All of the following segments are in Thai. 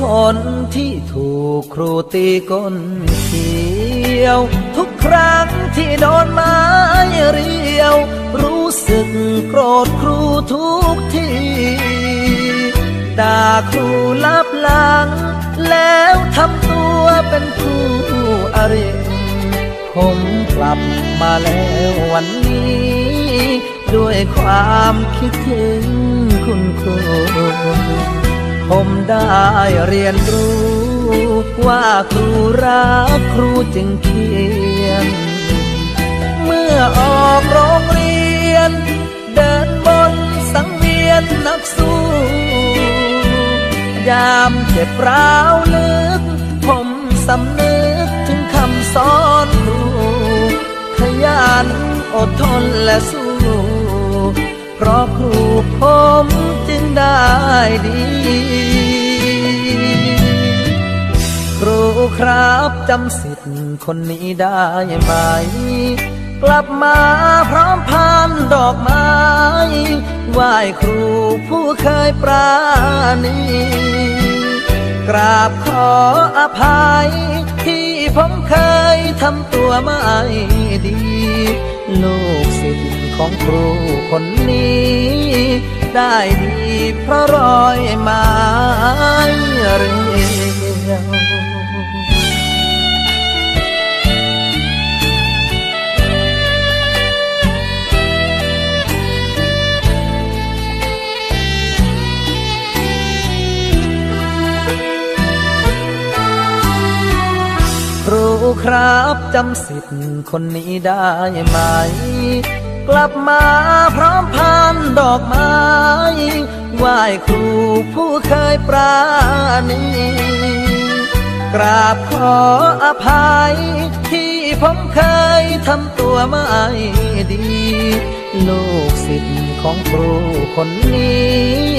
คนที่ถูกครูตีก้นเขียว ทุกครั้งที่โดนไม้เรียว รู้สึกโกรธครูทุกทีด่าครูลับหลัง แล้วทำตัวเป็นผู้อริผมกลับมาแล้ววันนี้ ด้วยความคิดถึงคุณครู ผมได้เรียนรู้ ว่าครูรักครูจึงเขียน เมื่อออกโรงเรียน เดินบนสังเวียนนักสู้ ยามเจ็บร้าวลึก ผมสำนึกถึงคำสอนครู ขยันอดทนและสู้ เพราะครู ด้ดีครูครับจำสิทธิ์คนนี้ได้ไหม กลับมาพร้อมพันดอกไม้ไหว้ครูผู้เคยปราณีกราบขออภัย ที่ผมเคยทำตัวไม่ดีลูก ของครูคนนี้ ได้ดีเพราะรอยไม้เรียวครูครับจำสิทธิ์คนนี้ได้ไหม กลับมาพร้อมพันดอกไม้ไหว้ครูผู้เคยปราณีกราบขออภัย ที่ผมเคยทำตัวไม่ดี ลูกศิษย์ของครูคนนี้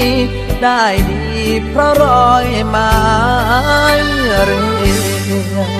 ได้ดีเพราะรอยไม้เรีย